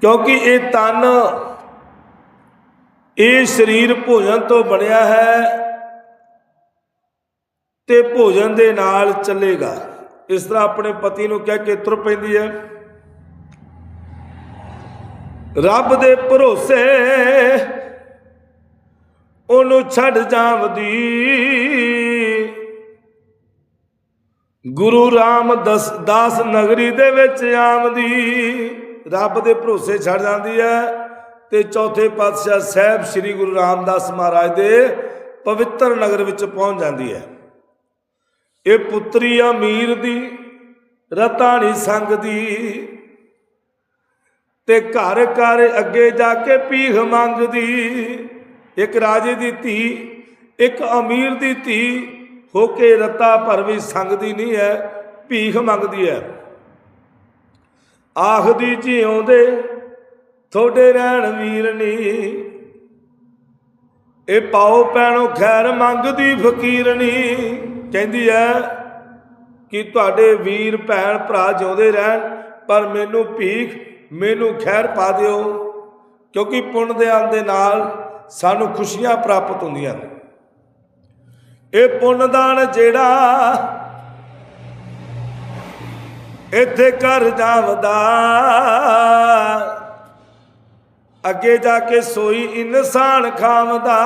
ਕਿਉਂਕਿ ਇਹ ਤਨ, ਇਹ ਸਰੀਰ ਭੋਜਨ ਤੋਂ ਬਣਿਆ ਹੈ ਤੇ ਭੋਜਨ ਦੇ ਨਾਲ ਚੱਲੇਗਾ। ਇਸ ਤਰ੍ਹਾਂ ਆਪਣੇ ਪਤੀ ਨੂੰ ਕਹਿ ਕੇ ਤੁਰ ਪੈਂਦੀ ਹੈ। ਰੱਬ ਦੇ ਭਰੋਸੇ ਉਹਨੂੰ ਛੱਡ ਜਾਵਦੀ। ਗੁਰੂ ਰਾਮਦਾਸ, ਦਾਸ ਨਗਰੀ ਦੇ ਵਿੱਚ ਆਮਦੀ ਰੱਬ ਦੇ ਭਰੋਸੇ ਛੱਡ ਜਾਂਦੀ ਹੈ ਤੇ ਚੌਥੇ ਪਾਤਸ਼ਾਹ ਸਾਹਿਬ ਸ੍ਰੀ ਗੁਰੂ ਰਾਮਦਾਸ ਮਹਾਰਾਜ ਦੇ ਪਵਿੱਤਰ ਨਗਰ ਵਿੱਚ ਪਹੁੰਚ ਜਾਂਦੀ ਹੈ। ਇਹ ਪੁੱਤਰੀ ਅਮੀਰ ਦੀ, ਰਤਾਣੀ ਸੰਗ ਦੀ ਤੇ ਘਰ ਘਰ ਅੱਗੇ ਜਾ ਕੇ ਭੀਖ ਮੰਗਦੀ। ਇੱਕ ਰਾਜੇ ਦੀ ਧੀ, ਇੱਕ ਅਮੀਰ ਦੀ ਧੀ ਹੋ ਕੇ ਰਤਾ ਭਰ ਵੀ ਸੰਗਦੀ ਨਹੀਂ ਹੈ, ਭੀਖ ਮੰਗਦੀ ਹੈ। ਆਖਦੀ ਜਿਉਂਦੇ ਥੋੜੇ ਰਹਿਣ ਵੀਰਨੀ ਇਹ ਪਾਓ ਪੈਣੋ ਖੈਰ ਮੰਗਦੀ ਫਕੀਰਨੀ ਕਹਿੰਦੀ ਹੈ ਕਿ ਤੁਹਾਡੇ ਵੀਰ ਭੈਣ ਭਰਾ ਜਿਉਂਦੇ ਰਹਿਣ, ਪਰ ਮੈਨੂੰ ਭੀਖ, ਮੈਨੂੰ ਖੈਰ ਪਾ ਦਿਓ। ਕਿਉਂਕਿ ਪੁੰਨ ਦੇ ਆਂ ਦੇ ਨਾਲ ਸਾਨੂੰ ਖੁਸ਼ੀਆਂ ਪ੍ਰਾਪਤ ਹੁੰਦੀਆਂ ਨੇ। ਇਹ ਪੁੰਨਦਾਨ ਜਿਹੜਾ ਇੱਥੇ ਘਰ ਜਾਵਦਾ। ਅੱਗੇ ਜਾ ਕੇ ਸੋਈ ਇਨਸਾਨ ਖਾਵਦਾ।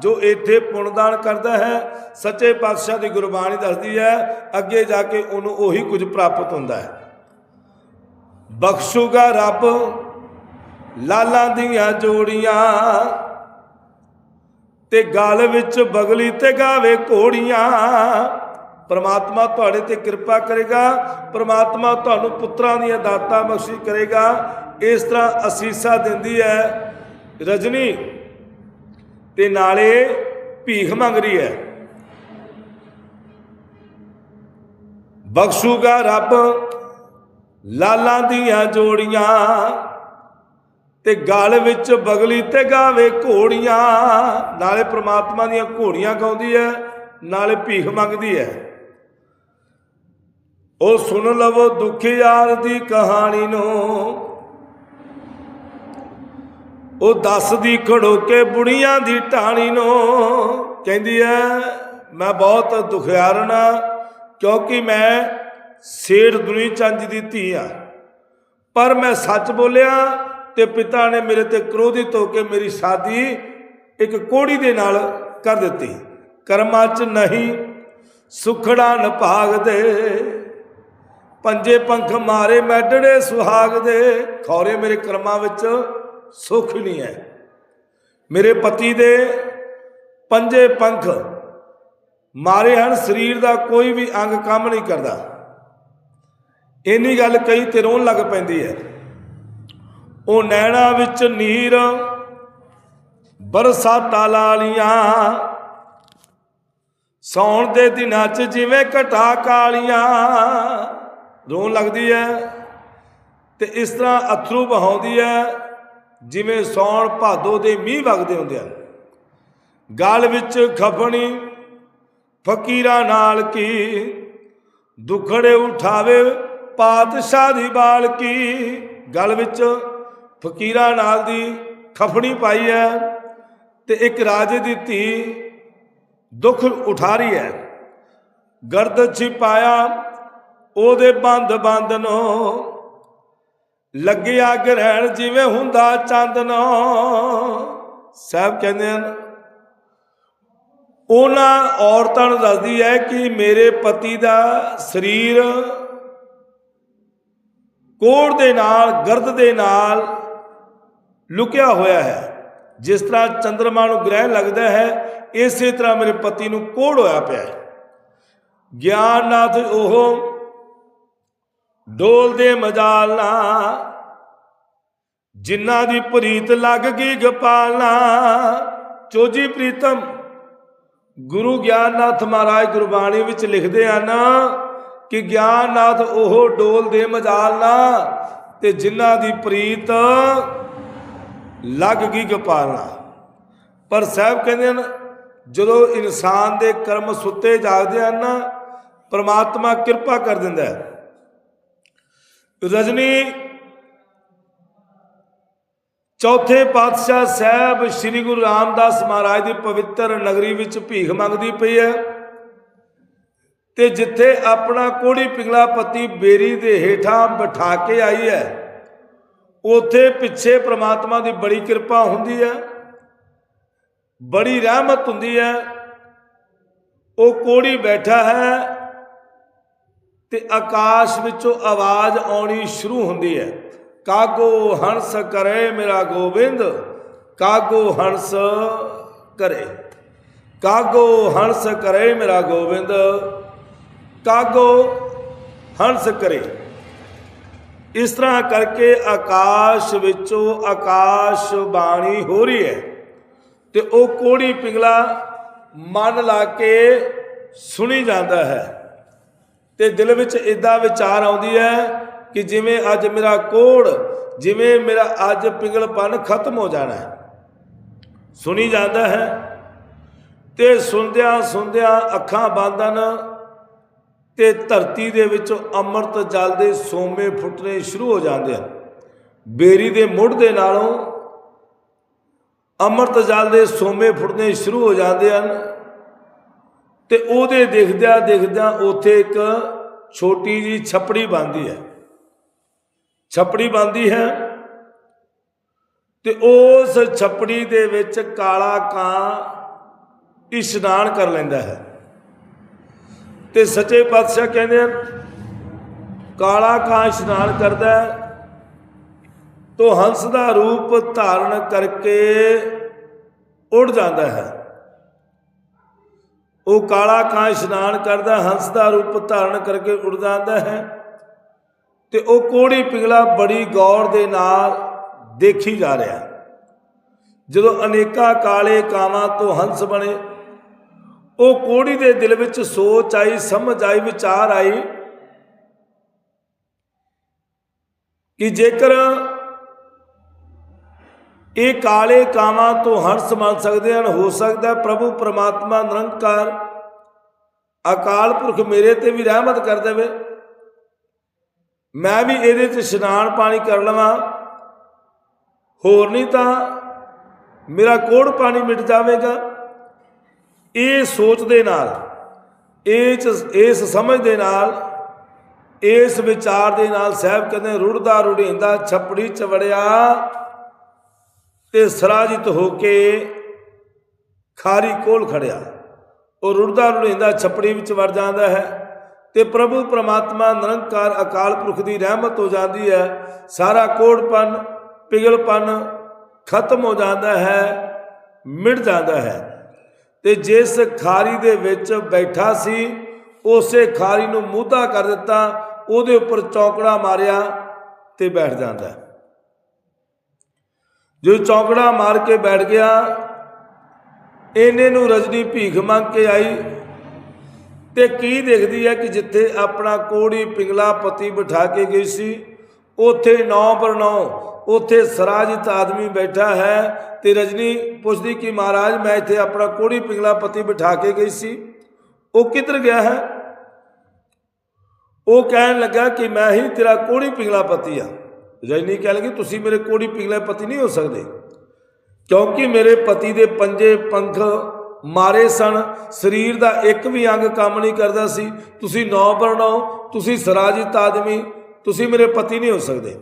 ਜੋ ਇੱਥੇ ਪੁਣਦਾਨ ਕਰਦਾ ਹੈ, ਸੱਚੇ ਪਾਤਸ਼ਾਹ ਦੀ ਗੁਰਬਾਣੀ ਦੱਸਦੀ ਹੈ, ਅੱਗੇ ਜਾ ਕੇ ਉਹਨੂੰ ਉਹੀ ਕੁਝ ਪ੍ਰਾਪਤ ਹੁੰਦਾ ਹੈ। ਬਖਸ਼ੂਗਾ ਰੱਬ ਲਾਲਾਂ ਦੀਆਂ ਜੋੜੀਆਂ ਤੇ ਗਲ ਵਿੱਚ ਬਗਲੀ ਤੇ ਗਾਵੇ ਘੋੜੀਆਂ। ਪਰਮਾਤਮਾ ਤੁਹਾਡੇ ਤੇ ਕਿਰਪਾ ਕਰੇਗਾ, ਪਰਮਾਤਮਾ ਤੁਹਾਨੂੰ ਪੁੱਤਰਾਂ ਦੀਆਂ ਦਾਤਾਂ ਬਖਸ਼ੀ ਕਰੇਗਾ। ਇਸ ਤਰ੍ਹਾਂ ਅਸੀਸਾਂ ਦਿੰਦੀ ਹੈ, ਰਜਨੀ, ਤੇ ਨਾਲੇ ਭੀਖ ਮੰਗ ਰਹੀ ਹੈ। ਬਖਸ਼ੂਗਾ ਰੱਬ ਲਾਲਾਂ ਦੀਆਂ ਜੋੜੀਆਂ, ਤੇ ਗਲ ਵਿੱਚ ਬਗਲੀ ਤੇ ਗਾਵੇ ਘੋੜੀਆਂ। ਨਾਲੇ ਪ੍ਰਮਾਤਮਾ ਦੀਆਂ ਘੋੜੀਆਂ ਗਾਉਂਦੀ ਹੈ, ਨਾਲੇ ਭੀਖ ਮੰਗਦੀ ਹੈ। ਉਹ ਸੁਣ ਲਵੋ ਦੁੱਖ ਯਾਰ ਦੀ ਕਹਾਣੀ ਨੂੰ। ਉਹ ਦੱਸਦੀ ਖੜੋ ਕੇ ਬੁੜੀਆਂ ਦੀ ਢਾਣੀ ਨੂੰ। ਕਹਿੰਦੀ ਹੈ ਮੈਂ ਬਹੁਤ ਦੁਖਿਆਰਨ ਕਿਉਂਕਿ ਮੈਂ ਸੇਠ ਦੁਨੀ ਚੰਜ ਦੀ ਧੀ ਆ। ਪਰ ਮੈਂ ਸੱਚ ਬੋਲਿਆ ਤੇ ਪਿਤਾ ਨੇ ਮੇਰੇ ਤੇ ਕ੍ਰੋਧਿਤ ਹੋ ਕੇ ਮੇਰੀ ਸ਼ਾਦੀ ਇੱਕ ਕੋੜੀ ਦੇ ਨਾਲ ਕਰ ਦਿੱਤੀ। ਕਰਮਾਂ 'ਚ ਨਹੀਂ, ਸੁਖੜਾ ਨਭਾਗ ਦੇ ਪੰਜੇ ਪੰਖ ਮਾਰੇ ਮੈਡੜੇ ਸੁਹਾਗ ਦੇ। ਖੌਰੇ ਮੇਰੇ ਕਰਮਾਂ ਵਿੱਚ ਸੁਖ ਨਹੀਂ ਹੈ। ਮੇਰੇ ਪਤੀ ਦੇ ਪੰਜੇ ਪੰਖ ਮਾਰੇ ਹਨ, ਸਰੀਰ ਦਾ ਕੋਈ ਵੀ ਅੰਗ ਕੰਮ ਨਹੀਂ ਕਰਦਾ। ਇੰਨੀ ਗੱਲ ਕਈ ਤੇ ਰੋਣ ਲੱਗ ਪੈਂਦੀ ਹੈ। ਉਹ ਨੈਣਾ ਵਿੱਚ ਨੀਰ ਬਰਸਾਤਾਂ ਲਾਲੀਆਂ ਸੌਣ ਦੇ ਦਿਨਾਂ 'ਚ ਜਿਵੇਂ ਘਟਾ ਕਾਲੀਆਂ। ਰੋਣ ਲੱਗਦੀ ਹੈ ਤੇ ਇਸ ਤਰ੍ਹਾਂ ਅਥਰੂ ਬਹਾਉਂਦੀ ਹੈ, ਜਿਵੇਂ ਸੌਣ ਭਾਦੋ ਦੇ ਮੀਂਹ ਵਗਦੇ ਹੁੰਦੇ ਹਨ। ਗਲ ਵਿੱਚ ਖਫਣੀ ਫਕੀਰਾਂ ਨਾਲ ਕੀ, ਦੁਖੜੇ ਉਠਾਵੇ ਪਾਤਸ਼ਾਹ ਦੀ ਬਾਲ ਕੀ। ਗਲ ਵਿੱਚ ਫਕੀਰਾਂ ਨਾਲ ਦੀ ਖਫਣੀ ਪਾਈ ਹੈ ਤੇ ਇੱਕ ਰਾਜੇ ਦੀ ਧੀ ਦੁੱਖ ਉਠਾ ਰਹੀ ਹੈ। ਗਰਦ ਛਿਪਾਇਆ ਉਹਦੇ ਬੰਦ ਬੰਦ ਨੂੰ ਲੱਗਿਆ ਗ੍ਰਹਿਣ ਜਿਵੇਂ ਹੁੰਦਾ ਚੰਦਨ। ਸਾਹਿਬ ਕਹਿੰਦੇ ਹਨ, ਉਹਨਾਂ ਔਰਤਾਂ ਨੂੰ ਦੱਸਦੀ ਹੈ ਕਿ ਮੇਰੇ ਪਤੀ ਦਾ ਸਰੀਰ ਕੋੜ ਦੇ ਨਾਲ, ਗਰਦ ਦੇ ਨਾਲ ਲੁਕਿਆ ਹੋਇਆ ਹੈ। ਜਿਸ ਤਰ੍ਹਾਂ ਚੰ드ਰਮਾ ਨੂੰ ਗ੍ਰਹਿ ਲੱਗਦਾ ਹੈ, ਇਸੇ ਤਰ੍ਹਾਂ ਮੇਰੇ ਪਤੀ ਨੂੰ ਕੋੜ ਹੋਇਆ ਪਿਆ ਹੈ। ਗਿਆਨਨਾਥ ਉਹ ਡੋਲ ਦੇ ਮਜਾਲਨਾ ਜਿਨ੍ਹਾਂ ਦੀ ਪ੍ਰੀਤ ਲੱਗ ਗਈ ਗਪਾਲਨਾ ਚੋਜੀ ਪ੍ਰੀਤਮ, ਗੁਰੂ ਗਿਆਨਨਾਥ ਮਹਾਰਾਜ ਗੁਰਬਾਣੀ ਵਿੱਚ ਲਿਖਦੇ ਹਨ ਕਿ ਗਿਆਨਨਾਥ ਉਹ ਡੋਲ ਦੇ ਮਜਾਲਨਾ ਤੇ ਜਿਨ੍ਹਾਂ ਦੀ ਪ੍ਰੀਤ ਲੱਗ ਗਈ ਗਪਾਲਨਾ ਪਰ ਸਾਹਿਬ ਕਹਿੰਦੇ ਹਨ, ਜਦੋਂ ਇਨਸਾਨ ਦੇ ਕਰਮ ਸੁੱਤੇ ਜਾਗਦੇ ਹਨ, ਪਰਮਾਤਮਾ ਕਿਰਪਾ ਕਰ ਦਿੰਦਾ ਹੈ। ਰਜਨੀ, ਚੌਥੇ ਪਾਤਸ਼ਾਹ ਸਾਹਿਬ ਸ੍ਰੀ ਗੁਰੂ ਰਾਮਦਾਸ ਮਹਾਰਾਜ ਦੀ ਪਵਿੱਤਰ ਨਗਰੀ ਵਿੱਚ ਭੀਖ ਮੰਗਦੀ ਪਈ ਹੈ ਤੇ ਜਿੱਥੇ ਆਪਣਾ ਕੋੜੀ ਪਿੰਗਲਾ ਪਤੀ ਬੇਰੀ ਦੇ ਹੇਠਾਂ ਬਿਠਾ ਕੇ ਆਈ ਹੈ, ਉਥੇ ਪਿੱਛੇ ਪ੍ਰਮਾਤਮਾ ਦੀ ਬੜੀ ਕਿਰਪਾ ਹੁੰਦੀ ਹੈ, ਬੜੀ ਰਹਿਮਤ ਹੁੰਦੀ ਹੈ, ਉਹ ਕੋੜੀ ਬੈਠਾ ਹੈ ਤੇ ਆਕਾਸ਼ ਵਿੱਚੋਂ ਆਵਾਜ਼ ਆਉਣੀ ਸ਼ੁਰੂ ਹੁੰਦੀ ਹੈ। ਕਾਗੋ ਹੰਸ ਕਰੇ ਮੇਰਾ ਗੋਬਿੰਦ ਕਾਗੋ ਹੰਸ ਕਰੇ। ਕਾਗੋ ਹੰਸ ਕਰੇ ਮੇਰਾ ਗੋਬਿੰਦ ਕਾਗੋ ਹੰਸ ਕਰੇ। ਇਸ ਤਰ੍ਹਾਂ ਕਰਕੇ ਆਕਾਸ਼ ਵਿੱਚੋਂ ਆਕਾਸ਼ ਬਾਣੀ ਹੋ ਰਹੀ ਹੈ ਤੇ ਉਹ ਕੋੜੀ ਪਿੰਗਲਾ ਮਨ ਲਾ ਕੇ ਸੁਣੀ ਜਾਂਦਾ ਹੈ। ਤੇ ਦਿਲ ਵਿੱਚ ਇਦਾਂ ਵਿਚਾਰ ਆਉਂਦੀ ਹੈ ਕਿ ਜਿਵੇਂ ਅੱਜ ਮੇਰਾ ਕੋੜ, ਜਿਵੇਂ ਮੇਰਾ ਅੱਜ ਪਿੰਗਲਪਨ ਖਤਮ ਹੋ ਜਾਣਾ ਹੈ। ਸੁਣੀ ਜਾਂਦਾ ਹੈ ਤੇ ਸੁਣਦਿਆਂ ਸੁਣਦਿਆਂ ਅੱਖਾਂ ਬੰਦਨ ਤੇ ਧਰਤੀ ਦੇ ਵਿੱਚ ਅੰਮ੍ਰਿਤ ਜਲ ਦੇ ਸੋਮੇ ਫੁੱਟਣੇ ਸ਼ੁਰੂ ਹੋ ਜਾਂਦੇ ਹਨ। ਬੇਰੀ ਦੇ ਮੁੱਢ ਦੇ ਨਾਲੋਂ ਅੰਮ੍ਰਿਤ ਜਲ ਦੇ ਸੋਮੇ ਫੁੱਟਣੇ ਸ਼ੁਰੂ ਹੋ ਜਾਂਦੇ ਹਨ। ਤੇ ਉਹਦੇ ਦੇਖਦਿਆਂ ਦੇਖਦਿਆਂ ਉੱਥੇ ਇੱਕ ਛੋਟੀ ਜੀ ਛਪੜੀ ਬਣਦੀ ਹੈ। ਛਪੜੀ ਬਣਦੀ ਹੈ ਤੇ ਉਸ ਛਪੜੀ ਦੇ ਵਿੱਚ ਕਾਲਾ ਕਾਂ ਇਸ਼ਨਾਨ ਕਰ ਲੈਂਦਾ ਹੈ। ਤੇ ਸੱਚੇ ਪਾਤਸ਼ਾਹ ਕਹਿੰਦੇ ਹਨ, ਕਾਲਾ ਕਾਂ ਇਸ਼ਨਾਨ ਕਰਦਾ ਤੋ ਹੰਸ ਦਾ ਰੂਪ ਧਾਰਨ ਕਰਕੇ ਉੜ ਜਾਂਦਾ ਹੈ। ਉਹ ਕਾਲਾ ਕਾਂ ਇਸ਼ਨਾਨ ਕਰਦਾ, ਹੰਸ ਦਾ ਰੂਪ ਧਾਰਨ ਕਰਕੇ ਉੱਡਦਾ ਜਾਂਦਾ ਹੈ ਤੇ ਉਹ ਕੋੜੀ ਪਿਗਲਾ ਬੜੀ ਗੌਰ ਦੇ ਨਾਲ ਦੇਖੀ ਜਾ ਰਿਹਾ ਜਦੋਂ ਅਨੇਕਾਂ ਕਾਲੇ ਕਾਵਾਂ ਤੋਂ ਹੰਸ ਬਣੇ, ਉਹ ਕੋੜੀ ਦੇ ਦਿਲ ਵਿੱਚ ਸੋਚ ਆਈ, ਸਮਝ ਆਈ, ਵਿਚਾਰ ਆਈ ਕਿ ਜੇਕਰ ਇਹ ਕਾਲੇ ਕਾਵਾਂ ਤੋਂ ਹੰਸ ਬਣ ਸਕਦੇ ਹਨ, ਹੋ ਸਕਦਾ ਪ੍ਰਭੂ ਪ੍ਰਮਾਤਮਾ ਨਿਰੰਕਾਰ ਅਕਾਲ ਪੁਰਖ ਮੇਰੇ ਤੇ ਵੀ ਰਹਿਮਤ ਕਰ ਦੇਵੇ। ਮੈਂ ਵੀ ਇਹਦੇ 'ਚ ਇਸ਼ਨਾਨ ਪਾਣੀ ਕਰ ਲਵਾਂ। ਹੋਰ ਨਹੀਂ ਤਾਂ ਮੇਰਾ ਕੋੜ ਪਾਣੀ ਮਿਟ ਜਾਵੇਗਾ। ਇਹ ਸੋਚ ਦੇ ਨਾਲ, ਇਹ 'ਚ- ਇਸ ਸਮਝ ਦੇ ਨਾਲ, ਇਸ ਵਿਚਾਰ ਦੇ ਨਾਲ ਸਾਹਿਬ ਕਹਿੰਦੇ ਰੁੜਦਾ ਰੁੜਿੰਦਾ ਛਪੜੀ ਚਵੜਿਆ ਤੇ ਸਰਾਜਿਤ ਹੋ ਕੇ ਖਾਰੀ ਕੋਲ ਖੜਿਆ। ਉਹ ਰੁੜਦਾ ਰੁੜੀਂਦਾ ਛਪੜੀ ਵਿੱਚ ਵੜ ਜਾਂਦਾ ਹੈ ਤੇ ਪ੍ਰਭੂ ਪ੍ਰਮਾਤਮਾ ਨਿਰੰਕਾਰ ਅਕਾਲ ਪੁਰਖ ਦੀ ਰਹਿਮਤ ਹੋ ਜਾਂਦੀ ਹੈ। ਸਾਰਾ ਕੋੜਪਨ ਪਿਗਲਪਨ ਖਤਮ ਹੋ ਜਾਂਦਾ ਹੈ, ਮਿਟ ਜਾਂਦਾ ਹੈ। ਤੇ ਜਿਸ ਖਾਰੀ ਦੇ ਵਿੱਚ ਬੈਠਾ ਸੀ, ਉਸੇ ਖਾਰੀ ਨੂੰ ਮੂਧਾ ਕਰ ਦਿੱਤਾ, ਉਹਦੇ ਉੱਪਰ ਚੌਕੜਾ ਮਾਰਿਆ ਤੇ ਬੈਠ ਜਾਂਦਾ ਜੋ ਚੌਕੜਾ ਮਾਰ ਕੇ ਬੈਠ ਗਿਆ, ਇਹਨੇ ਨੂੰ ਰਜਨੀ ਭੀਖ ਮੰਗ ਕੇ ਆਈ ਤੇ ਕੀ ਦੇਖਦੀ ਹੈ ਕਿ ਜਿੱਥੇ ਆਪਣਾ ਕੋੜੀ ਪਿੰਗਲਾ ਪਤੀ ਬਿਠਾ ਕੇ ਗਈ ਸੀ, ਉਥੇ ਨੌ ਪਰ ਨੌ, ਉਥੇ ਸਰਾਜਿਤ ਆਦਮੀ ਬੈਠਾ ਹੈ ਤੇ ਰਜਨੀ ਪੁੱਛਦੀ ਕਿ ਮਹਾਰਾਜ, ਮੈਂ ਇੱਥੇ ਆਪਣਾ ਕੋੜੀ ਪਿੰਗਲਾ ਪਤੀ ਬਿਠਾ ਕੇ ਗਈ ਸੀ। ਉਹ ਕਿੱਧਰ ਗਿਆ ਹੈ? ਉਹ ਕਹਿਣ ਲੱਗਾ ਕਿ ਮੈਂ ਹੀ ਤੇਰਾ ਕੋੜੀ ਪਿੰਗਲਾ ਪਤੀ ਆ। ਰਜਨੀ ਕਹਿ ਲਗੀ, ਤੁਸੀਂ ਮੇਰੇ ਕੋੜੀ ਪਿੰਗਲਾ ਪਤੀ ਨਹੀਂ ਹੋ ਸਕਦੇ। ਕਿਉਂਕਿ ਮੇਰੇ ਪਤੀ ਦੇ ਪੰਜੇ ਪੰਖ ਮਾਰੇ ਸਨ, ਸਰੀਰ ਦਾ ਇੱਕ ਵੀ ਅੰਗ ਕੰਮ ਨਹੀਂ ਕਰਦਾ ਸੀ। ਤੁਸੀਂ ਨੌ ਬਰਨੋ ਤੁਸੀਂ ਸਰਾਜਿਤ ਆਦਮੀ, ਤੁਸੀਂ ਮੇਰੇ ਪਤੀ ਨਹੀਂ ਹੋ ਸਕਦੇ।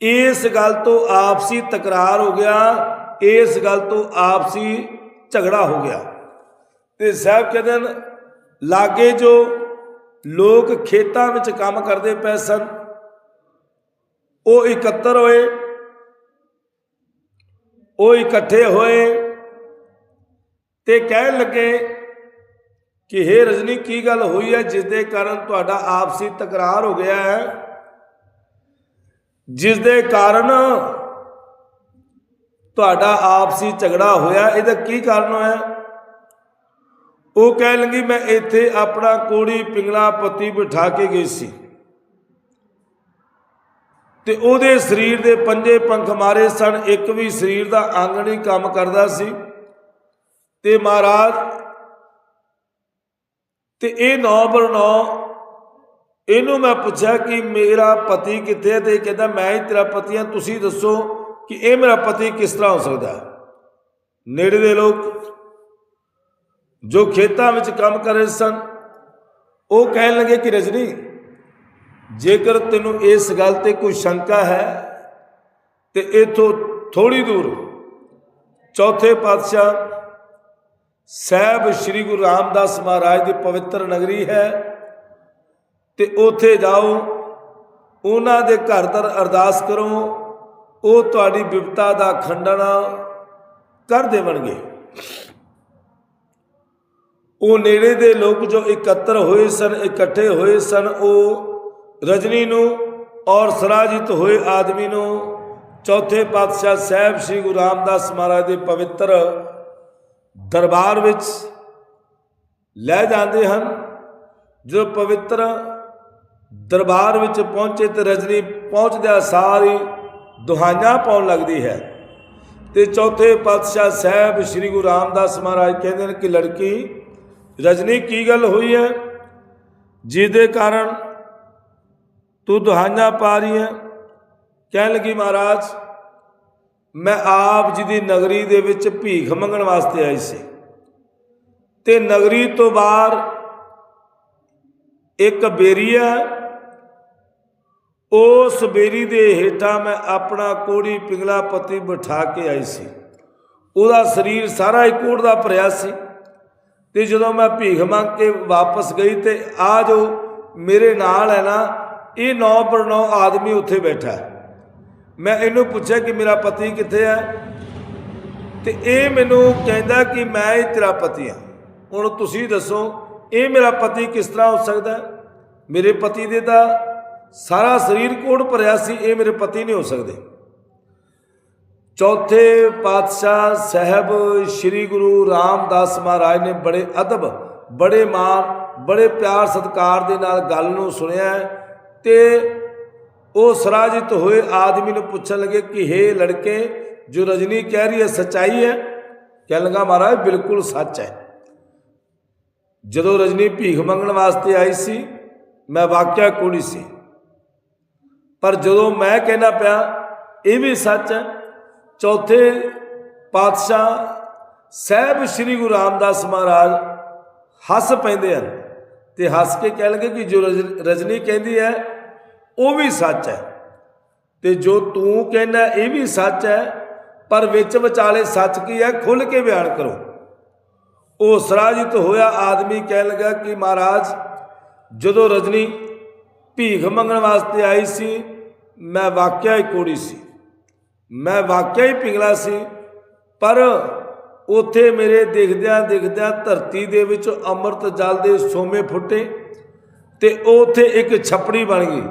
ਇਸ ਗੱਲ ਤੋਂ ਆਪਸੀ ਤਕਰਾਰ ਹੋ ਗਿਆ, ਇਸ ਗੱਲ ਤੋਂ ਆਪਸੀ ਝਗੜਾ ਹੋ ਗਿਆ। ਤੇ ਸਾਹਿਬ ਕਹਿੰਦੇ ਨੇ ਲਾਗੇ ਜੋ ਲੋਕ ਖੇਤਾਂ ਵਿੱਚ ਕੰਮ ਕਰਦੇ ਪਏ ਸਨ ਉਹ ਇਕੱਤਰ ਹੋਏ, ਉਹ ਇਕੱਠੇ ਹੋਏ ਤੇ ਕਹਿਣ ਲੱਗੇ ਕਿ हे ਰਜਨੀ, ਕੀ ਗੱਲ ਹੋਈ ਹੈ ਜਿਸ ਦੇ ਕਾਰਨ ਤੁਹਾਡਾ ਆਪਸੀ ਤਕਰਾਰ ਹੋ ਗਿਆ ਹੈ? ਜਿਸ ਦੇ ਕਾਰਨ ਤੁਹਾਡਾ ਆਪਸੀ ਝਗੜਾ ਹੋਇਆ, ਇਹਦਾ ਕੀ ਕਾਰਨ ਹੋਇਆ? ਉਹ ਕਹਿਣ ਲੱਗੀ, ਮੈਂ ਇੱਥੇ ਆਪਣਾ ਕੋੜੀ ਪਿੰਗਲਾ ਪਤੀ ਬਿਠਾ ਕੇ ਗਈ ਸੀ। ਤੇ ਉਹਦੇ ਸਰੀਰ ਦੇ ਪੰਜੇ ਪੰਖ ਮਾਰੇ ਸਨ, ਇੱਕ ਵੀ ਸਰੀਰ ਦਾ ਅੰਗ ਨਹੀਂ ਕੰਮ ਕਰਦਾ ਸੀ। ਤੇ ਮਹਾਰਾਜ, ਤੇ ਇਹ ਨੌ ਬਰ ਨੌ ਇਹਨੂੰ ਮੈਂ ਪੁੱਛਿਆ ਕਿ ਮੇਰਾ ਪਤੀ ਕਿੱਥੇ ਹੈ? ਤੇ ਇਹ ਕਹਿੰਦਾ, ਮੈਂ ਹੀ ਤੇਰਾ ਪਤੀ ਹਾਂ, ਤੁਸੀਂ ਦੱਸੋ ਕਿ ਇਹ ਮੇਰਾ ਪਤੀ ਕਿਸ ਤਰ੍ਹਾਂ ਹੋ ਸਕਦਾ ਨੇੜੇ ਦੇ ਲੋਕ ਜੋ ਖੇਤਾਂ ਵਿੱਚ ਕੰਮ ਕਰ ਰਹੇ ਸਨ, ਉਹ ਕਹਿਣ ਲੱਗੇ ਕਿ ਰਜਨੀ ਜੇਕਰ ਤੈਨੂੰ ਇਸ ਗੱਲ ਤੇ ਕੋਈ ਸ਼ੰਕਾ ਹੈ, ਤੇ ਇਥੋਂ ਥੋੜੀ ਦੂਰ ਚੌਥੇ ਪਾਤਸ਼ਾਹ ਸਾਹਿਬ ਸ੍ਰੀ ਗੁਰੂ ਰਾਮਦਾਸ ਮਹਾਰਾਜ ਦੀ ਪਵਿੱਤਰ ਨਗਰੀ ਹੈ, ਤੇ ਉੱਥੇ ਜਾਓ, ਉਹਨਾਂ ਦੇ ਘਰ ਦਰ ਅਰਦਾਸ ਕਰੋ, ਉਹ ਤੁਹਾਡੀ ਵਿਪਤਾ ਦਾ ਖੰਡਨ ਕਰ ਦੇਵਣਗੇ। ਉਹ ਨੇੜੇ ਦੇ ਲੋਕ ਜੋ ਇਕੱਤਰ ਹੋਏ ਸਨ, ਇਕੱਠੇ ਹੋਏ ਸਨ, ਉਹ ਰਜਨੀ ਨੂੰ ਔਰ ਸਰਾਜਿਤ ਹੋਏ ਆਦਮੀ ਨੂੰ ਚੌਥੇ ਪਾਤਸ਼ਾਹ ਸਾਹਿਬ ਸ੍ਰੀ ਗੁਰੂ ਰਾਮਦਾਸ ਮਹਾਰਾਜ ਦੇ ਪਵਿੱਤਰ ਦਰਬਾਰ ਵਿੱਚ ਲੈ ਜਾਂਦੇ ਹਨ। ਜਦੋਂ ਪਵਿੱਤਰ ਦਰਬਾਰ ਵਿੱਚ ਪਹੁੰਚੇ ਤੇ ਰਜਨੀ ਪਹੁੰਚਦਿਆਂ ਸਾਰੀ ਦੁਹਾਈਆਂ ਪਾਉਣ ਲੱਗਦੀ ਹੈ। ਤੇ ਚੌਥੇ ਪਾਤਸ਼ਾਹ ਸਾਹਿਬ ਸ੍ਰੀ ਗੁਰੂ ਰਾਮਦਾਸ ਮਹਾਰਾਜ ਕਹਿੰਦੇ ਨੇ ਕਿ ਲੜਕੀ, ਰਜਨੀ ਕੀ ਗੱਲ ਹੋਈ ਹੈ? ਜਿਹਦੇ ਕਾਰਨ ਤੂੰ ਦੁਹਾਈਆਂ ਪਾ ਰਹੀ ਹੈ। ਕਹਿਣ ਲੱਗੀ ਮਹਾਰਾਜ, ਮੈਂ ਆਪ ਜੀ ਦੀ ਨਗਰੀ ਦੇ ਵਿੱਚ ਭੀਖ ਮੰਗਣ ਵਾਸਤੇ ਆਈ ਸੀ। ਤੇ ਨਗਰੀ ਤੋਂ ਬਾਹਰ ਇੱਕ ਬੇਰੀ ਹੈ। ਉਸ ਬੇਰੀ ਦੇ ਹੇਠਾਂ ਮੈਂ ਆਪਣਾ ਕੋੜੀ ਪਿੰਗਲਾ ਪਤੀ ਬਿਠਾ ਕੇ ਆਈ ਸੀ। ਉਹਦਾ ਸਰੀਰ ਸਾਰਾ ਹੀ ਕੋੜ ਦਾ ਭਰਿਆ ਸੀ। ਤੇ ਜਦੋਂ ਮੈਂ ਭੀਖ ਮੰਗ ਕੇ ਵਾਪਸ ਗਈ ਤੇ ਆ ਜੋ ਮੇਰੇ ਨਾਲ ਹੈ ਨਾ ਇਹ ਨੌ ਪਰ ਨੌ ਆਦਮੀ ਉੱਥੇ ਬੈਠਾ ਮੈਂ ਇਹਨੂੰ ਪੁੱਛਿਆ ਕਿ ਮੇਰਾ ਪਤੀ ਕਿੱਥੇ ਹੈ? ਤੇ ਇਹ ਮੈਨੂੰ ਕਹਿੰਦਾ ਕਿ ਮੈਂ ਹੀ ਤੇਰਾ ਪਤੀ ਹਾਂ। ਹੁਣ ਤੁਸੀਂ ਦੱਸੋ, ਇਹ ਮੇਰਾ ਪਤੀ ਕਿਸ ਤਰ੍ਹਾਂ ਹੋ ਸਕਦਾ ਮੇਰੇ ਪਤੀ ਦੇ ਤਾਂ ਸਾਰਾ ਸਰੀਰ ਕੋੜ ਭਰਿਆ ਸੀ, ਇਹ ਮੇਰੇ ਪਤੀ ਨਹੀਂ ਹੋ ਸਕਦੇ। ਚੌਥੇ ਪਾਤਸ਼ਾਹ ਸਾਹਿਬ ਸ੍ਰੀ ਗੁਰੂ ਰਾਮਦਾਸ ਮਹਾਰਾਜ ਨੇ ਬੜੇ ਅਦਬ, ਬੜੇ ਮਾਣ, ਬੜੇ ਪਿਆਰ, ਸਤਿਕਾਰ ਦੇ ਨਾਲ ਗੱਲ ਨੂੰ ਸੁਣਿਆ ਤੇ ਉਹ ਸਰਾਜਿਤ ਹੋਏ ਆਦਮੀ ਨੂੰ ਪੁੱਛਣ ਲੱਗੇ ਕਿ हे ਲੜਕੇ, ਜੋ ਰਜਨੀ ਕਹਿ ਰਹੀ ਹੈ, ਸਚਾਈ ਹੈ? ਕਹਿਣ ਲੱਗਾ, ਮਹਾਰਾਜ, ਬਿਲਕੁਲ ਸੱਚ ਹੈ। ਜਦੋਂ ਰਜਨੀ ਭੀਖ ਮੰਗਣ ਵਾਸਤੇ ਆਈ ਸੀ, ਮੈਂ ਵਾਕਿਆ ਕੋਣੀ ਸੀ। ਪਰ ਜਦੋਂ ਮੈਂ ਕਹਿਣਾ ਪਿਆ, ਇਹ ਵੀ ਸੱਚ ਹੈ, ਚੌਥੇ ਪਾਤਸ਼ਾਹ ਸਾਹਿਬ ਸ੍ਰੀ ਗੁਰੂ ਰਾਮਦਾਸ ਮਹਾਰਾਜ ਹੱਸ ਪੈਂਦੇ ਹਨ ਤੇ ਹੱਸ ਕੇ ਕਹਿ ਲਗੇ ਕਿ ਜੋ ਰਜ- ਰਜਨੀ ਕਹਿੰਦੀ ਹੈ ਉਹ ਵੀ ਸੱਚ ਹੈ। ਤੇ ਜੋ ਤੂੰ ਕਹਿੰਦਾ ਇਹ ਵੀ ਸੱਚ ਹੈ, ਪਰ ਵਿੱਚ ਵਿਚਾਲੇ ਸੱਚ ਕੀ ਹੈ ਖੁੱਲ ਕੇ ਬਿਆਨ ਕਰੋ। ਉਹ ਸਰਾਜਿਤ ਹੋਇਆ ਆਦਮੀ ਕਹਿਣ ਲੱਗਾ ਕਿ ਮਹਾਰਾਜ, ਜਦੋਂ ਰਜਨੀ ਭੀਖ ਮੰਗਣ ਵਾਸਤੇ ਆਈ ਸੀ, ਮੈਂ ਵਾਕਿਆ ਹੀ ਕੋੜੀ ਸੀ। ਮੈਂ ਵਾਕਿਆ ਹੀ ਪਿਘਲਾ ਸੀ, ਪਰ ਉਥੇ ਮੇਰੇ ਦੇਖਦਿਆਂ ਦੇਖਦਿਆਂ ਧਰਤੀ ਦੇ ਵਿੱਚ ਅੰਮ੍ਰਿਤ ਜਲ ਦੇ ਸੋਮੇ ਫੁੱਟੇ ਤੇ ਉਥੇ ਇੱਕ ਛਪੜੀ ਬਣ ਗਈ।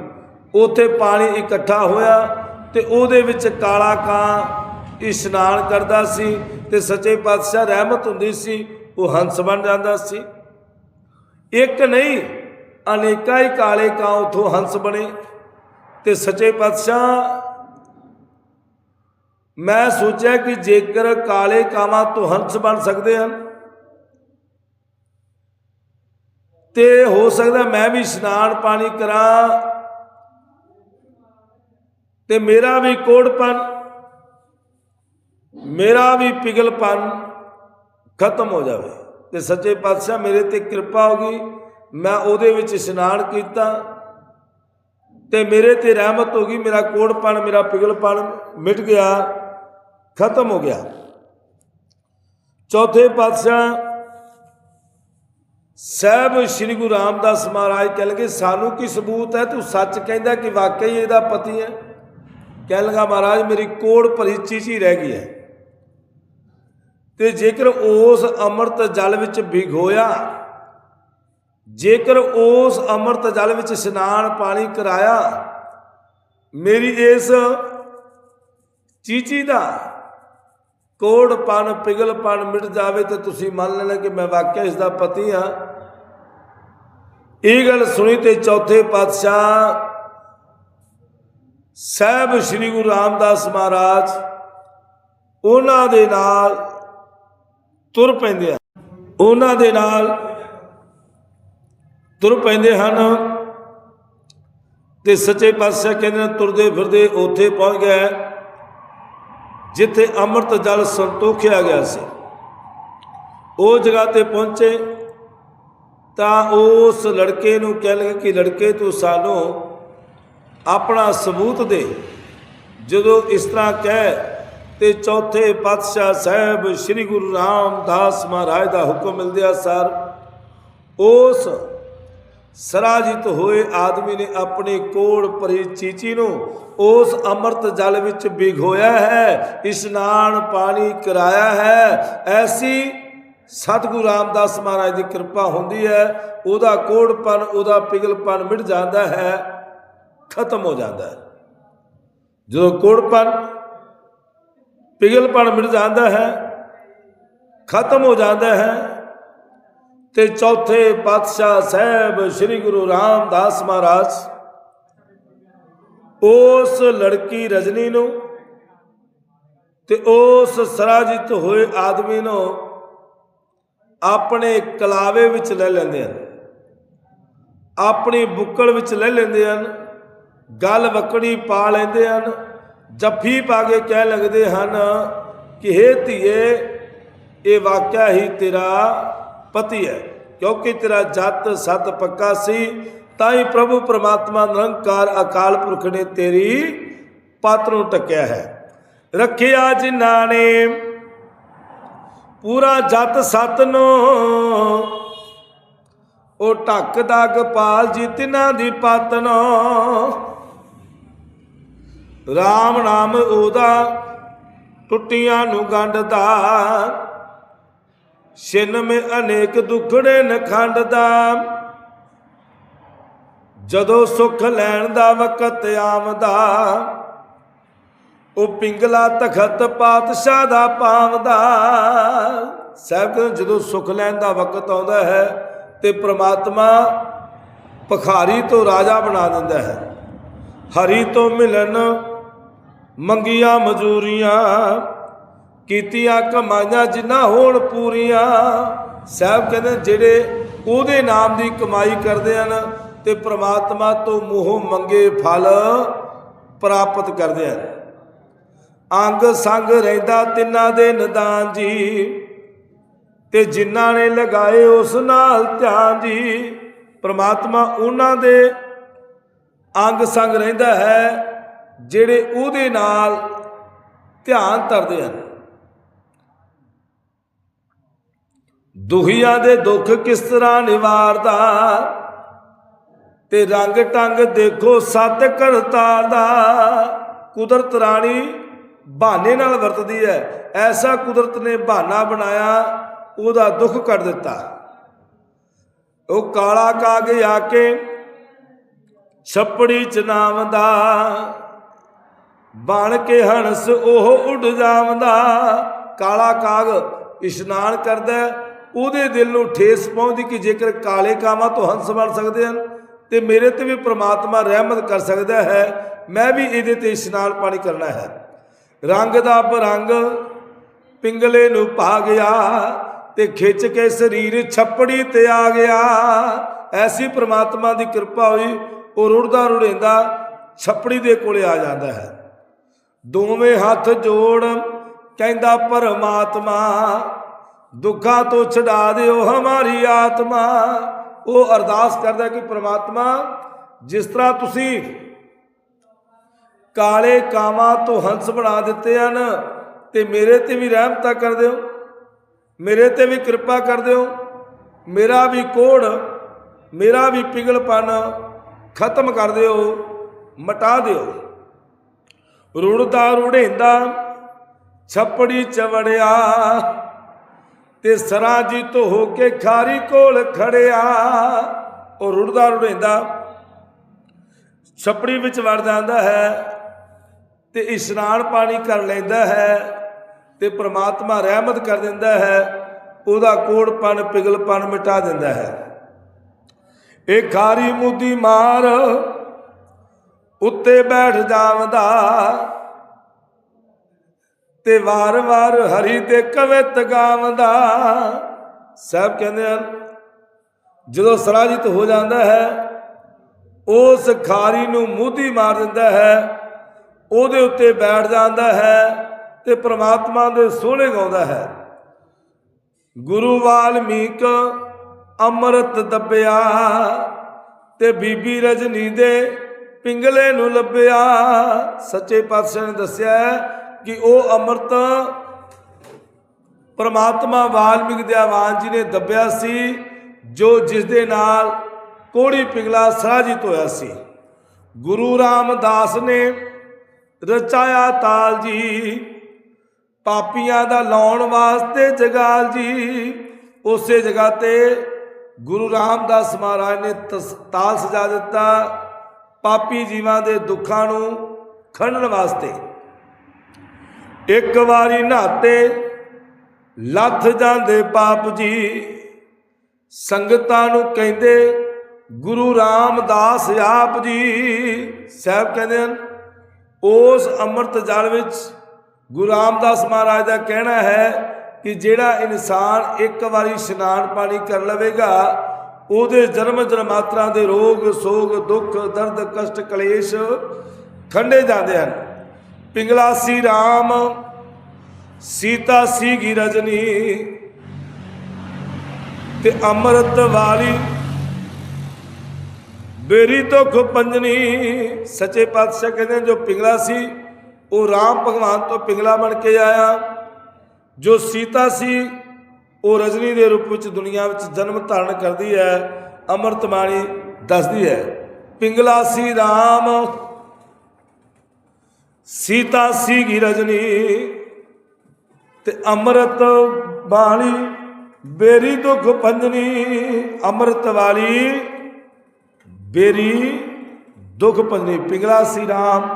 ਉੱਥੇ ਪਾਣੀ ਇਕੱਠਾ ਹੋਇਆ ਤੇ ਉਹਦੇ ਵਿੱਚ ਕਾਲਾ ਕਾਂ ਇਸ਼ਨਾਨ ਕਰਦਾ ਸੀ ਤੇ ਸੱਚੇ ਪਾਤਸ਼ਾਹ ਰਹਿਮਤ ਹੁੰਦੀ ਸੀ, ਉਹ ਹੰਸ ਬਣ ਜਾਂਦਾ ਸੀ। ਇੱਕ ਨਹੀਂ, ਅਨੇਕਾਂ ਹੀ ਕਾਲੇ ਕਾਂ ਉਥੋਂ ਹੰਸ ਬਣੇ ਤੇ ਸੱਚੇ ਪਾਤਸ਼ਾਹ, ਮੈਂ ਸੋਚਿਆ ਕਿ ਜੇਕਰ ਕਾਲੇ ਕਾਵਾਂ ਤੋਂ ਹੰਸ ਬਣ ਸਕਦੇ ਹਨ ਤੇ ਹੋ ਸਕਦਾ ਮੈਂ ਵੀ ਇਸ਼ਨਾਨ ਪਾਣੀ ਕਰਾਂ ਤੇ ਮੇਰਾ ਵੀ ਕੋੜਪਨ, ਮੇਰਾ ਵੀ ਪਿਗਲਪਨ ਖਤਮ ਹੋ ਜਾਵੇ। ਤੇ ਸੱਚੇ ਪਾਤਸ਼ਾਹ, ਮੇਰੇ ਤੇ ਕਿਰਪਾ ਹੋ ਗਈ, ਮੈਂ ਉਹਦੇ ਵਿੱਚ ਇਸ਼ਨਾਨ ਕੀਤਾ ਤੇ ਮੇਰੇ ਤੇ ਰਹਿਮਤ ਹੋ ਗਈ, ਮੇਰਾ ਕੋੜਪਨ, ਮੇਰਾ ਪਿਗਲਪਨ ਮਿਟ ਗਿਆ, ਖਤਮ ਹੋ ਗਿਆ। ਚੌਥੇ ਪਾਤਸ਼ਾਹ, ਸਾਹਿਬ ਸ੍ਰੀ ਗੁਰੂ ਰਾਮਦਾਸ ਮਹਾਰਾਜ ਕਹਿ ਲਗੇ, ਸਾਨੂੰ ਕੀ ਸਬੂਤ ਹੈ? ਤੂੰ ਸੱਚ ਕਹਿੰਦਾ ਕਿ ਵਾਕਈ ਇਹਦਾ ਪਤੀ ਹੈ? ਕਹਿਣ ਲਗਾ ਮਹਾਰਾਜ, ਮੇਰੀ ਕੋੜ ਭਰੀ ਚੀਚੀ ਰਹਿ ਗਈ ਹੈ। ਤੇ ਜੇਕਰ ਉਸ ਅੰਮ੍ਰਿਤ ਜਲ ਵਿੱਚ ਭਿਗੋਇਆ, ਜੇਕਰ ਉਸ ਅੰਮ੍ਰਿਤ ਜਲ ਵਿੱਚ ਇਸ਼ਨਾਨ ਪਾਣੀ ਕਰਾਇਆ, ਮੇਰੀ ਇਸ ਚੀਚੀ ਦਾ ਕੋੜਪਨ ਪਿਗਲਪਨ ਮਿਟ ਜਾਵੇ ਤੇ ਤੁਸੀਂ ਮੰਨ ਲੈਣਾ ਕਿ ਮੈਂ ਵਾਕਿਆ ਇਸ ਦਾ ਪਤੀ ਹਾਂ। ਇਹ ਗੱਲ ਸੁਣੀ ਤੇ ਚੌਥੇ ਪਾਤਸ਼ਾਹ ਸਾਹਿਬ ਸ੍ਰੀ ਗੁਰੂ ਰਾਮਦਾਸ ਮਹਾਰਾਜ, ਉਹਨਾਂ ਦੇ ਨਾਲ ਤੁਰ ਪੈਂਦੇ ਆ। ਉਹਨਾਂ ਦੇ ਨਾਲ ਤੁਰ ਪੈਂਦੇ ਹਨ ਤੇ ਸੱਚੇ ਪਾਤਸ਼ਾਹ ਕਹਿੰਦੇ ਨੇ, ਤੁਰਦੇ ਫਿਰਦੇ ਉੱਥੇ ਪਹੁੰਚ ਗਏ। ਜਿੱਥੇ ਅੰਮ੍ਰਿਤ ਜਲ ਸੰਤੋਖਿਆ ਗਿਆ ਸੀ। ਉਹ ਜਗ੍ਹਾ ਤੇ ਪਹੁੰਚੇ ਤਾਂ ਉਸ ਲੜਕੇ ਨੂੰ ਕਹਿ ਲਗੇ ਕਿ, ਲੜਕੇ, ਤੂੰ ਸਾਨੂੰ ਆਪਣਾ ਸਬੂਤ ਦੇ। ਜਦੋਂ ਇਸ ਤਰ੍ਹਾਂ ਕਹਿ ਤੇ ਚੌਥੇ ਪਾਤਸ਼ਾਹ ਸਾਹਿਬ ਸ੍ਰੀ ਗੁਰੂ ਰਾਮਦਾਸ ਮਹਾਰਾਜ ਦਾ ਹੁਕਮ ਮਿਲਦਿਆ ਸਰ ਉਸ ਸਰਾਜਿਤ ਹੋਏ ਆਦਮੀ ਨੇ ਆਪਣੇ ਕੋੜ ਭਰੀ ਚੀਚੀ ਨੂੰ ਉਸ ਅੰਮ੍ਰਿਤ ਜਲ ਵਿੱਚ ਭਿਗੋਇਆ ਹੈ, ਇਸ਼ਨਾਨ ਪਾਣੀ ਕਰਾਇਆ ਹੈ। ਐਸੀ ਸਤਿਗੁਰੂ ਰਾਮਦਾਸ ਮਹਾਰਾਜ ਦੀ ਕਿਰਪਾ ਹੁੰਦੀ ਹੈ, ਉਹਦਾ ਕੋੜਪਨ, ਉਹਦਾ ਪਿਗਲਪਨ ਮਿਟ ਜਾਂਦਾ ਹੈ। ਖਤਮ ਹੋ ਜਾਂਦਾ ਹੈ। ਜਦੋਂ ਕੋੜਪਨ ਪਿਗਲਪਨ ਮਿਟ ਜਾਂਦਾ ਹੈ, ਖਤਮ ਹੋ ਜਾਂਦਾ ਹੈ, ਤੇ ਚੌਥੇ ਪਾਤਸ਼ਾਹ ਸਾਹਿਬ ਸ੍ਰੀ ਗੁਰੂ ਰਾਮਦਾਸ ਮਹਾਰਾਜ ਉਸ ਲੜਕੀ ਰਜਨੀ ਨੂੰ ਤੇ ਉਸ ਸਰਾਜਿਤ ਹੋਏ ਆਦਮੀ ਨੂੰ ਆਪਣੇ ਕਲਾਵੇ ਵਿੱਚ ਲੈ ਲੈਂਦੇ ਹਨ, ਆਪਣੀ ਬੁੱਕਲ ਵਿੱਚ ਲੈ ਲੈਂਦੇ ਹਨ ਗੱਲ ਵਕੜੀ ਪਾ ਲੈਂਦੇ ਹਨ, ਜੱਫੀ ਪਾ ਕੇ ਕਹਿ ਲੱਗਦੇ ਹਨ ਕਿ ਹੇ ਧੀਏ, ਇਹ ਵਾਕਿਆ ਹੀ ਤੇਰਾ ਪਤੀ ਹੈ। ਕਿਉਂਕਿ ਤੇਰਾ ਜੱਤ ਸਤ ਪੱਕਾ ਸੀ, ਤਾਂ ਹੀ ਪ੍ਰਭੂ ਪ੍ਰਮਾਤਮਾ ਨਿਰੰਕਾਰ ਅਕਾਲ ਪੁਰਖ ਨੇ ਤੇਰੀ ਪਾਤ ਨੂੰ ਟੱਕਿਆ ਹੈ। ਰੱਖਿਆ ਜਿਨ੍ਹਾਂ ਨੇ ਪੂਰਾ ਜੱਤ ਸਤ ਨੂੰ। ਉਹ ਢੱਕ ਦਾ ਗੋਪਾਲ ਜੀ ਤਿਨਾਂ ਦੀ ਪਤ RAM ਨਾਮ ਉਹਦਾ ਟੁੱਟੀਆਂ ਨੂੰ ਗੰਢਦਾ। ਛਿਨ ਮੇ ਅਨੇਕ ਦੁਖੜੇ ਨਖੰਡ ਦਾ ਜਦੋਂ ਸੁਖ ਲੈਣ ਦਾ ਵਕਤ ਆਵਦਾ ਉਹ ਪਿੰਗਲਾ ਤਖਤ ਪਾਤਸ਼ਾਹ ਦਾ ਪਾਵਦਾ। ਸਾਹਿਬ ਕਹਿੰਦੇ ਜਦੋਂ ਸੁਖ ਲੈਣ ਦਾ ਵਕਤ ਆਉਂਦਾ ਹੈ, ਤੇ ਪ੍ਰਮਾਤਮਾ ਭਖਾਰੀ ਤੋਂ ਰਾਜਾ ਬਣਾ ਦਿੰਦਾ ਹੈ। ਹਰੀ ਤੋਂ ਮਿਲਣ ਮੰਗੀਆਂ ਮਜ਼ੂਰੀਆਂ ਕੀਤੀਆਂ ਕਮਾਈਆਂ ਜਿੰਨਾ ਹੋਣ ਪੂਰੀਆਂ। ਸਾਹਿਬ ਕਹਿੰਦੇ ਜਿਹੜੇ ਉਹਦੇ ਨਾਮ ਦੀ ਕਮਾਈ ਕਰਦੇ ਹਨ ਤੇ ਪ੍ਰਮਾਤਮਾ ਤੋਂ ਮੂੰਹੋਂ ਮੰਗੇ ਫਲ ਪ੍ਰਾਪਤ ਕਰਦੇ ਹਨ। ਅੰਗ ਸੰਗ ਰਹਿੰਦਾ ਤਿੰਨਾਂ ਦੇ ਨਿਦਾਨ ਜੀ, ਤੇ ਜਿਨ੍ਹਾਂ ਨੇ ਲਗਾਏ ਉਸ ਨਾਲ ਧਿਆਨ ਜੀ। ਪ੍ਰਮਾਤਮਾ ਉਹਨਾਂ ਦੇ ਅੰਗ ਸੰਗ ਰਹਿੰਦਾ ਹੈ ਜਿਹੜੇ ਉਹਦੇ ਨਾਲ ਧਿਆਨ ਧਰਦੇ ਹਨ। ਦੁਖੀਆਂ ਦੇ ਦੁੱਖ ਕਿਸ ਤਰ੍ਹਾਂ ਨਿਵਾਰਦਾ? ਤੇ ਰੰਗ ਟੰਗ ਦੇਖੋ ਸਤ ਕਰਤਾਰ ਦਾ। ਕੁਦਰਤ ਰਾਣੀ ਬਹਾਨੇ ਨਾਲ ਵਰਤਦੀ ਹੈ। ਐਸਾ ਕੁਦਰਤ ਨੇ ਬਹਾਨਾ ਬਣਾਇਆ, ਉਹਦਾ ਦੁੱਖ ਕੱਢ ਦਿੱਤਾ। ਉਹ ਕਾਲਾ ਕਾਗ ਆ ਕੇ ਛੱਪੜੀ ਚ ਨਾਵਦਾ ਬਣ ਕੇ ਹੰਸ ਉਹ ਉੱਡ ਜਾਵਦਾ। ਕਾਲਾ ਕਾਗ ਇਸ਼ਨਾਨ ਕਰਦਾ ਉਹਦੇ ਦਿਲ ਨੂੰ ਠੇਸ ਪਹੁੰਚਦੀ ਕਿ ਜੇਕਰ ਕਾਲੇ ਕਾਵਾਂ ਤੋਂ ਹੰਸ ਬਣ ਸਕਦੇ ਹਨ, ਤੇ ਮੇਰੇ ਤੇ ਵੀ ਪ੍ਰਮਾਤਮਾ ਰਹਿਮਤ ਕਰ ਸਕਦਾ ਹੈ। ਮੈਂ ਵੀ ਇਹਦੇ ਤੇ ਇਸ਼ਨਾਨ ਪਾਣੀ ਕਰਨਾ ਹੈ। ਰੰਗ ਦਾ ਬਰੰਗ ਪਿੰਗਲੇ ਨੂੰ ਪਾ ਗਿਆ ਤੇ ਖਿੱਚ ਕੇ ਸਰੀਰ ਛੱਪੜੀ ਤੇ ਆ ਗਿਆ। ਐਸੀ ਪ੍ਰਮਾਤਮਾ ਦੀ ਕਿਰਪਾ ਹੋਈ, ਉਹ ਰੁੜਦਾ ਰੁੜੇਂਦਾ ਛੱਪੜੀ ਦੇ ਕੋਲੇ ਆ ਜਾਂਦਾ ਹੈ। ਦੋਵੇਂ ਹੱਥ ਜੋੜ ਕਹਿੰਦਾ, ਪਰਮਾਤਮਾ, ਦੁੱਖਾਂ ਤੋਂ ਛਡਾ ਦਿਓ ਹਮਾਰੀ ਆਤਮਾ। ਉਹ ਅਰਦਾਸ ਕਰਦਾ ਕਿ, ਪ੍ਰਮਾਤਮਾ, ਜਿਸ ਤਰ੍ਹਾਂ ਤੁਸੀਂ ਕਾਲੇ ਕਾਵਾਂ ਤੋਂ ਹੰਸ ਬਣਾ ਦਿੱਤੇ ਹਨ ਤੇ ਮੇਰੇ ਤੇ ਵੀ ਰਹਿਮਤਾ ਕਰ ਦਿਓ, ਮੇਰੇ ਤੇ ਵੀ ਕਿਰਪਾ ਕਰ ਦਿਓ, ਮੇਰਾ ਵੀ ਕੋੜ, ਮੇਰਾ ਵੀ ਪਿਗਲਪਨ ਖਤਮ ਕਰ ਦਿਓ, ਮਟਾ ਦਿਓ। ਰੁੜਦਾ ਰੁੜੇਂਦਾ ਛੱਪੜੀ ਚਵੜਿਆ ਤੇ ਸਰਾ ਜੀ ਸਰਾਜੀਤ ਹੋ ਕੇ ਖਾਰੀ ਕੋਲ ਖੜਿਆ। ਉਹ ਰੁੜਦਾ ਰੁੜੇਂਦਾ ਛੱਪੜੀ ਵਿੱਚ ਵੜ ਜਾਂਦਾ ਹੈ ਤੇ ਇਸ਼ਨਾਨ ਪਾਣੀ ਕਰ ਲੈਂਦਾ ਹੈ ਤੇ ਪ੍ਰਮਾਤਮਾ ਰਹਿਮਤ ਕਰ ਦਿੰਦਾ ਹੈ, ਉਹਦਾ ਕੋੜਪਨ ਪਿਗਲਪਨ ਮਿਟਾ ਦਿੰਦਾ ਹੈ। ਇਹ ਖਾਰੀ ਮੁੱਦੀ ਮਾਰ ਉੱਤੇ ਬੈਠ ਜਾਵਦਾ। ਤੇ ਵਾਰ-ਵਾਰ ਹਰੀ ਤੇ ਕਵਿਤ ਗਾਵਦਾ। ਸਭ ਕਹਿੰਦੇ ਹਨ, ਜਦੋਂ ਸਰਾਜਿਤ ਹੋ ਜਾਂਦਾ ਹੈ, ਉਸ ਖਾਰੀ ਨੂੰ ਮੂਧੀ ਮਾਰ ਦਿੰਦਾ ਹੈ, ਉਹਦੇ ਉੱਤੇ ਬੈਠ ਜਾਂਦਾ ਹੈ ਤੇ ਪ੍ਰਮਾਤਮਾ ਦੇ ਸੋਹਣੇ ਗਾਉਂਦਾ ਹੈ। ਗੁਰੂ ਵਾਲਮੀਕ ਅੰਮ੍ਰਿਤ ਦੱਬਿਆ ਤੇ ਬੀਬੀ ਰਜਨੀ ਦੇ ਪਿੰਗਲੇ ਨੂੰ ਲੱਭਿਆ। ਸੱਚੇ ਪਾਤਸ਼ਾਹ ਨੇ ਦੱਸਿਆ ਕਿ ਉਹ ਅੰਮ੍ਰਿਤ ਪਰਮਾਤਮਾ ਵਾਲਮੀਕ ਦਿਆਵਾਨ ਜੀ ਨੇ ਦੱਬਿਆ ਸੀ, ਜੋ ਜਿਸ ਦੇ ਨਾਲ ਕੋੜੀ ਪਿੰਗਲਾ ਸਰਾਜਿਤ ਹੋਇਆ ਸੀ। ਗੁਰੂ ਰਾਮਦਾਸ ਨੇ ਰਚਾਇਆ ਤਾਲ ਜੀ, ਪਾਪੀਆਂ ਦਾ ਲਾਉਣ ਵਾਸਤੇ ਜਗਾਲ ਜੀ। ਉਸੇ ਜਗ੍ਹਾ ਤੇ ਗੁਰੂ ਰਾਮਦਾਸ ਮਹਾਰਾਜ ਨੇ ਤਸ- ਤਾਲ ਸਜਾ ਦਿੱਤਾ। ਪਾਪੀ ਜੀਵਾਂ ਦੇ ਦੁੱਖਾਂ ਨੂੰ ਖੰਡਣ ਵਾਸਤੇ ਇੱਕ ਵਾਰੀ ਨਹਾਤੇ ਲੱਥ ਜਾਂਦੇ ਪਾਪ ਜੀ, ਸੰਗਤਾਂ ਨੂੰ ਕਹਿੰਦੇ, ਗੁਰੂ ਰਾਮਦਾਸ ਆਪ ਜੀ। ਸਾਹਿਬ ਕਹਿੰਦੇ ਹਨ, ਉਸ ਅੰਮ੍ਰਿਤ ਜਲ ਵਿੱਚ ਗੁਰੂ ਰਾਮਦਾਸ ਮਹਾਰਾਜ ਦਾ ਕਹਿਣਾ ਹੈ ਕਿ ਜਿਹੜਾ ਇਨਸਾਨ ਇੱਕ ਵਾਰੀ ਇਸ਼ਨਾਨ ਪਾਣੀ ਕਰ ਲਵੇਗਾ ਉਹਦੇ ਜਨਮ ਜਨਮਾਤਰਾ ਦੇ ਰੋਗ, ਸੋਗ, ਦੁੱਖ, ਦਰਦ, ਕਸ਼ਟ, ਕਲੇਸ਼ ਖੰਡੇ ਜਾਂਦੇ ਹਨ। ਪਿੰਗਲਾ ਸੀ ਰਾਮ, ਸੀਤਾ ਸੀਗੀ ਰਜਨੀ ਤੇ ਅੰਮ੍ਰਿਤ ਵਾਲੀ ਬੇਰੀ ਦੁੱਖ ਪੰਜਨੀ। ਸੱਚੇ ਪਾਤਸ਼ਾਹ ਕਹਿੰਦੇ ਜੋ ਪਿੰਗਲਾ ਸੀ, ਉਹ ਰਾਮ ਭਗਵਾਨ ਤੋਂ ਪਿੰਗਲਾ ਬਣ ਕੇ ਆਇਆ। ਜੋ ਸੀਤਾ ਸੀ ਉਹ ਰਜਨੀ ਦੇ ਰੂਪ ਵਿੱਚ ਦੁਨੀਆ ਵਿੱਚ ਜਨਮ ਧਾਰਨ ਕਰਦੀ ਹੈ, ਅੰਮ੍ਰਿਤ ਬਾਣੀ ਦੱਸਦੀ ਹੈ। ਪਿੰਗਲਾ ਸੀ ਰਾਮ, ਸੀਤਾ ਸੀਗੀ ਰਜਨੀ, ਤੇ ਅੰਮ੍ਰਿਤ ਬਾਣੀ ਬੇਰੀ ਦੁੱਖ ਪੰਜਨੀ, ਅੰਮ੍ਰਿਤ ਵਾਲੀ ਬੇਰੀ ਦੁੱਖ ਪੰਜਨੀ। ਪਿੰਗਲਾ ਸੀ ਰਾਮ,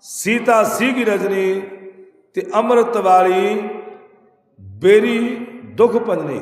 ਸੀਤਾ ਸੀਗੀ ਰਜਨੀ, ਤੇ ਅੰਮ੍ਰਿਤ ਵਾਲੀ ਬੇਰੀ ਦੁੱਖ ਪੰਜਨੀ